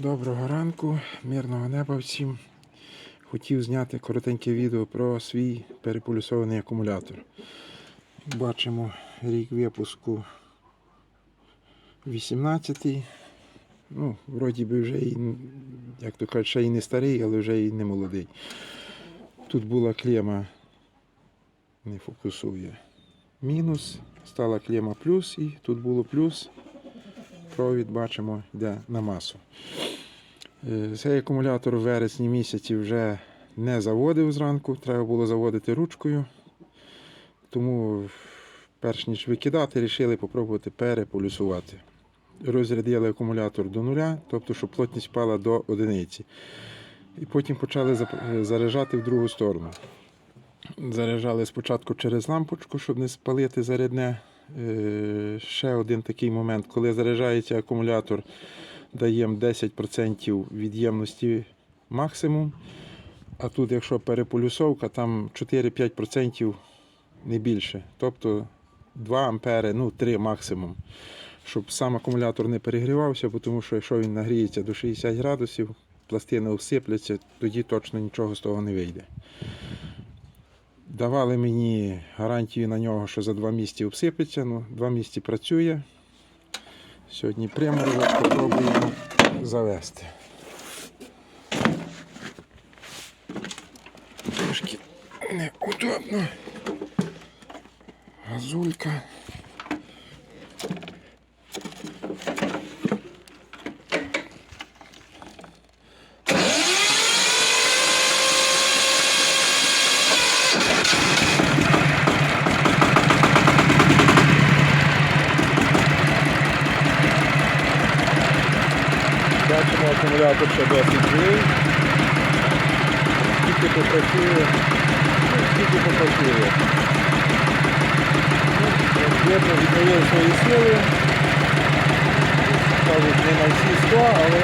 Доброго ранку, мирного неба всім. Хотів зняти коротеньке відео про свій переполюсований акумулятор. Бачимо рік випуску 18-й. Ну, вроді би вже і, як то кажуть, ще і не старий, але вже і не молодий. Тут була клема, не фокусує. Мінус, стала клема плюс, і тут було плюс. Провід бачимо, йде на масу. Е, Цей акумулятор в вересні місяці вже не заводив зранку, треба було заводити ручкою. Тому, перш ніж викидати, вирішили спробувати переполюсувати. Розрядили акумулятор до нуля, тобто, щоб плотність впала до одиниці. І потім почали зап- заряджати в другу сторону. Заряджали спочатку через лампочку, щоб не спалити зарядне. Е, Ще один такий момент, коли заряджається акумулятор, даємо 10% від ємності максимум. А тут, якщо переполюсовка, там 4-5% не більше. Тобто 2 ампери, ну 3 максимум. Щоб сам акумулятор не перегрівався, тому що якщо він нагріється до 60 градусів, пластини всипляться, тоді точно нічого з того не вийде. Давали мені гарантію на нього, що за два місяці обсипеться. Ну, два місяці працює. Сьогодні приморозок, спробуємо завести. Трошки неудобно. Газулька. Бачимо, акумулятор ще досить живий. Скільки попрацює, ну, скільки попрацює. Ну, як віддає свої сили. Кажуть, не на всі 100, але